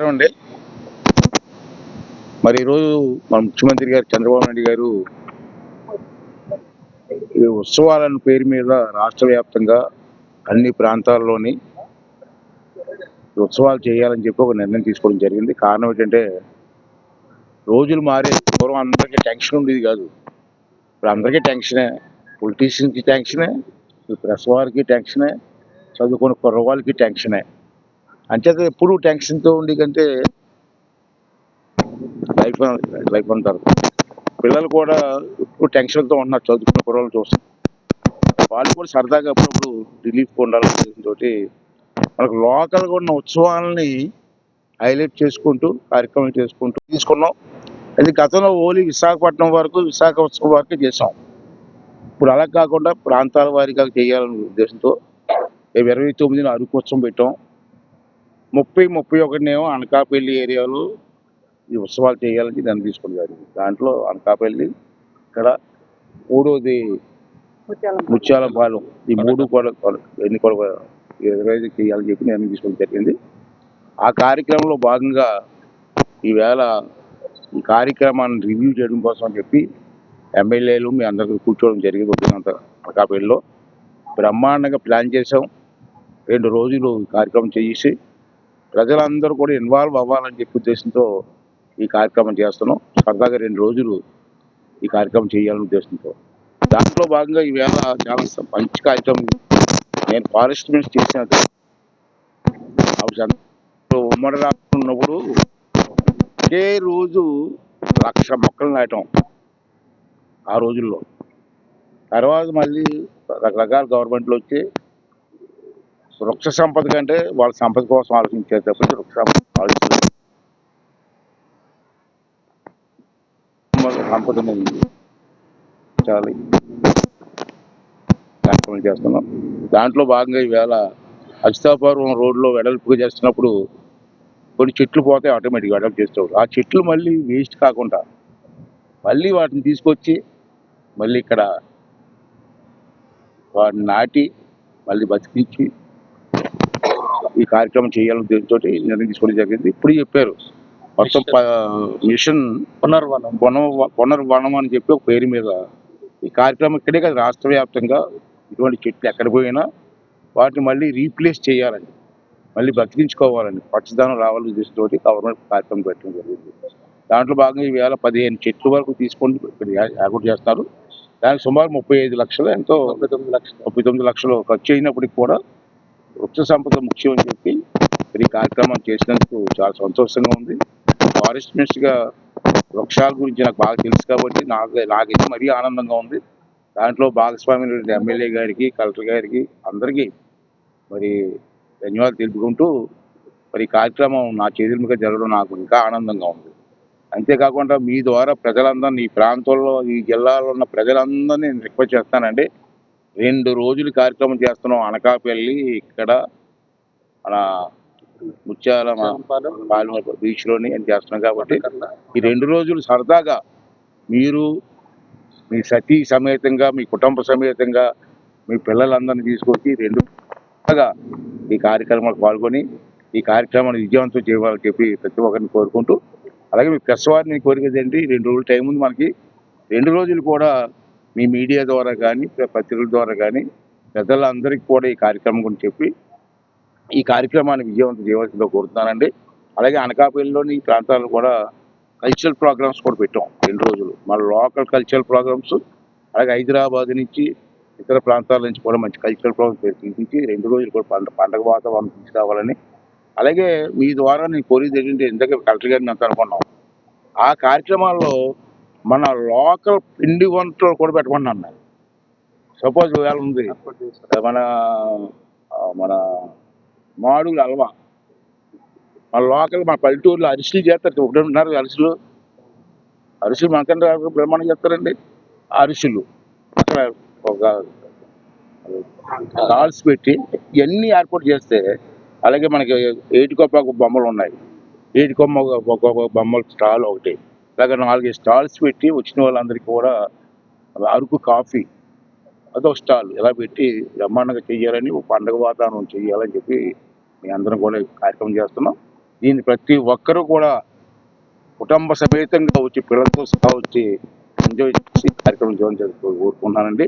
నమస్కారం అండి మరి ఈరోజు మన ముఖ్యమంత్రి గారు చంద్రబాబు నాయుడు గారు ఈ ఉత్సవాలను పేరు మీద రాష్ట్ర వ్యాప్తంగా అన్ని ప్రాంతాల్లోని ఉత్సవాలు చేయాలని చెప్పి ఒక నిర్ణయం తీసుకోవడం జరిగింది. కారణం ఏంటంటే రోజులు మారే పూర్వం అందరికీ టెన్షన్ ఉండేది కాదు. ఇప్పుడు అందరికీ టెన్షనే పొలిటీషియన్కి టెన్షనే ప్రెస్ వారికి టెన్షనే చదువుకున్న కుర్రవాళ్ళకి టెన్షనే. అంటే ఎప్పుడు టెన్షన్తో ఉండి కంటే లైఫ్ లైఫ్ అంటారు. పిల్లలు కూడా ఎప్పుడు టెన్షన్తో ఉంటున్నారు చదువుకున్న కుర్రలు చూస్తాం. వాళ్ళు కూడా సరదాగా అప్పుడప్పుడు రిలీఫ్ ఉండాలని తోటి మనకు లోకల్గా ఉన్న ఉత్సవాలని హైలైట్ చేసుకుంటూ కార్యక్రమం చేసుకుంటూ తీసుకున్నాం. అది గతంలో ఓలీ విశాఖపట్నం వరకు విశాఖ ఉత్సవం వరకు చేసాం ఇప్పుడు అలా కాకుండా ప్రాంతాల వారీగా చేయాలనే ఉద్దేశంతో రేపు ఇరవై తొమ్మిదిన అరకు ఉత్సవం పెట్టాం. ముప్పై ముప్పై ఒకటినేమో అనకాపల్లి ఏరియాలో ఈ ఉత్సవాలు చేయాలని దాన్ని తీసుకుని జరిగింది దాంట్లో అనకాపల్లి ఇక్కడ మూడోది ముత్యాలపాలెం ఈ మూడు కూడా ఎన్ని కూడా ఇరవై ఐదు చేయాలని చెప్పి నేను తీసుకోవడం జరిగింది. ఆ కార్యక్రమంలో భాగంగా ఈవేళ ఈ కార్యక్రమాన్ని రివ్యూ చేయడం కోసం అని చెప్పి ఎమ్మెల్యేలు మీ అందరికీ కూర్చోవడం జరిగింది వచ్చినంత అనకాపల్లిలో. బ్రహ్మాండంగా ప్లాన్ చేసాం రెండు రోజులు ఈ కార్యక్రమం చేసి ప్రజలందరూ కూడా ఇన్వాల్వ్ అవ్వాలని చెప్పి ఉద్దేశంతో ఈ కార్యక్రమం చేస్తున్నాం. సరదాగా రెండు రోజులు ఈ కార్యక్రమం చేయాలని ఉద్దేశంతో. దాంట్లో భాగంగా ఈవేళ చాలా మంచి కార్యక్రమం నేను ఫారెస్ట్ మినిస్టర్ చేసినది ఉమ్మడి రాష్ట్రం ఉన్నప్పుడు ఒకే రోజు లక్ష మొక్కలు నాటం ఆ రోజుల్లో. తర్వాత మళ్ళీ రకరకాల గవర్నమెంట్లు వచ్చి వృక్ష సంపద కంటే వాళ్ళ సంపద కోసం ఆలోచించారు తప్పించి వృక్ష సంపద ఆలోచించలేదు సంపదని చాలా కార్యక్రమం చేస్తున్నాం. దాంట్లో భాగంగా ఈవేళ అచితాపురం రోడ్లో వెడల్పుగా చేస్తున్నప్పుడు కొన్ని చెట్లు పోతాయి ఆటోమేటిక్గా వెడల్పు చేస్తాడు ఆ చెట్లు మళ్ళీ వేస్ట్ కాకుండా మళ్ళీ వాటిని తీసుకొచ్చి మళ్ళీ ఇక్కడ వాటిని నాటి మళ్ళీ బతికించి ఈ కార్యక్రమం చేయాలని దీంతో నిర్ణయం తీసుకోవడం జరిగింది. ఇప్పుడు చెప్పారు. మొత్తం మిషన్ పునర్వనం. పునర్ పునర్వనం అని చెప్పి ఒక పేరు మీద ఈ కార్యక్రమం ఇక్కడే కాదు రాష్ట్ర వ్యాప్తంగా ఇటువంటి చెట్లు ఎక్కడ పోయినా వాటిని మళ్ళీ రీప్లేస్ చేయాలని మళ్ళీ బతికించుకోవాలని పచ్చదనం రావాలని ఉద్దేశంతో గవర్నమెంట్ కార్యక్రమం పెట్టడం జరిగింది. దాంట్లో భాగంగా ఈవేళ పదిహేను చెట్ల వరకు తీసుకొని ఇక్కడ ఏర్పాటు చేస్తారు. దానికి సుమారు ముప్పై ఐదు లక్షలు ఎంతో ముప్పై తొమ్మిది లక్షలు ఖర్చు అయినప్పటికీ కూడా వృక్ష సంపద ముఖ్యం అని చెప్పి ఈ కార్యక్రమం చేసినందుకు చాలా సంతోషంగా ఉంది. ఫారెస్ట్ మినిస్టర్గా వృక్షాల గురించి నాకు బాగా తెలుసు కాబట్టి నాకు నాకైతే మరీ ఆనందంగా ఉంది. దాంట్లో భాగస్వామి ఎమ్మెల్యే గారికి కలెక్టర్ గారికి అందరికీ మరి ధన్యవాదాలు తెలుపుకుంటూ మరి కార్యక్రమం నా చేతుల మీద జరగడం నాకు ఇంకా ఆనందంగా ఉంది. అంతేకాకుండా మీ ద్వారా ప్రజలందరినీ ఈ ప్రాంతంలో ఈ జిల్లాలో ఉన్న ప్రజలందరినీ నేను రిక్వెస్ట్ చేస్తానండి. రెండు రోజులు కార్యక్రమం చేస్తున్నాం అనకాపల్లి ఇక్కడ మన ముత్యాల పాలెం బీచ్లోని అని చేస్తున్నాం కాబట్టి ఈ రెండు రోజులు సరదాగా మీరు మీ సతీ సమేతంగా మీ కుటుంబ సమేతంగా మీ పిల్లలందరినీ తీసుకొచ్చి రెండు ఈ కార్యక్రమాలకు పాల్గొని ఈ కార్యక్రమాన్ని విజయవంతం చేయాలని చెప్పి ప్రతి ఒక్కరిని కోరుకుంటూ అలాగే మీ ప్రెస్ వారిని కోరికది ఏంటి రెండు రోజులు టైం ఉంది మనకి రెండు రోజులు కూడా మీ మీడియా ద్వారా కానీ పత్రికల ద్వారా కానీ పెద్దలందరికీ కూడా ఈ కార్యక్రమం గురించి చెప్పి ఈ కార్యక్రమాన్ని విజయవంతం చేయవలసిందిగా కోరుతున్నానండి. అలాగే అనకాపల్లిలోని ఈ ప్రాంతాల్లో కూడా కల్చరల్ ప్రోగ్రామ్స్ కూడా పెట్టాం రెండు రోజులు. మన లోకల్ కల్చరల్ ప్రోగ్రామ్స్ అలాగే హైదరాబాద్ నుంచి ఇతర ప్రాంతాల నుంచి కూడా మంచి కల్చరల్ ప్రోగ్రామ్స్ తీసుకొచ్చి రెండు రోజులు కూడా పండ పండగ వాతావరణం తీసుకురావాలని. అలాగే మీ ద్వారా నేను కోరిక ఏంటంటే ఇందాక కలెక్టర్ గారిని అంత అనుకున్నాం. ఆ కార్యక్రమాల్లో మన లోకల్ పిండి వంటలు కూడా పెట్టమన్నాను నేను సపోజ్ వేళ ఉంది. మన మన మాడుగుల అల్వా. మన లోకల్ మన పల్లెటూరులో అరిసెలు చేస్తారు. ఒకటిన్నర అరిసెలు. అరిసెలు మనకంటే బ్రహ్మాండం చేస్తారండి. అరిసెలు. అక్కడ ఒక స్టాల్స్ పెట్టి ఇవన్నీ ఏర్పాటు చేస్తే అలాగే మనకి ఏటికొప్ప బొమ్మలు ఉన్నాయి. ఏటికొమ్మ బొమ్మల స్టాల్ ఒకటి. అలాగే నాలుగైదు స్టాల్స్ పెట్టి వచ్చిన వాళ్ళందరికీ కూడా అరకు కాఫీ అదొక స్టాల్ ఇలా పెట్టి బ్రహ్మాండంగా చేయాలని ఒక పండగ వాతావరణం చేయాలని చెప్పి మీ అందరం కూడా కార్యక్రమం చేస్తున్నాం. దీన్ని ప్రతి ఒక్కరూ కూడా కుటుంబ సమేతంగా వచ్చి పిల్లలతో సహా వచ్చి ఎంజాయ్ చేసి కార్యక్రమం చేయడం జరుగుతుంది కోరుకున్నానండి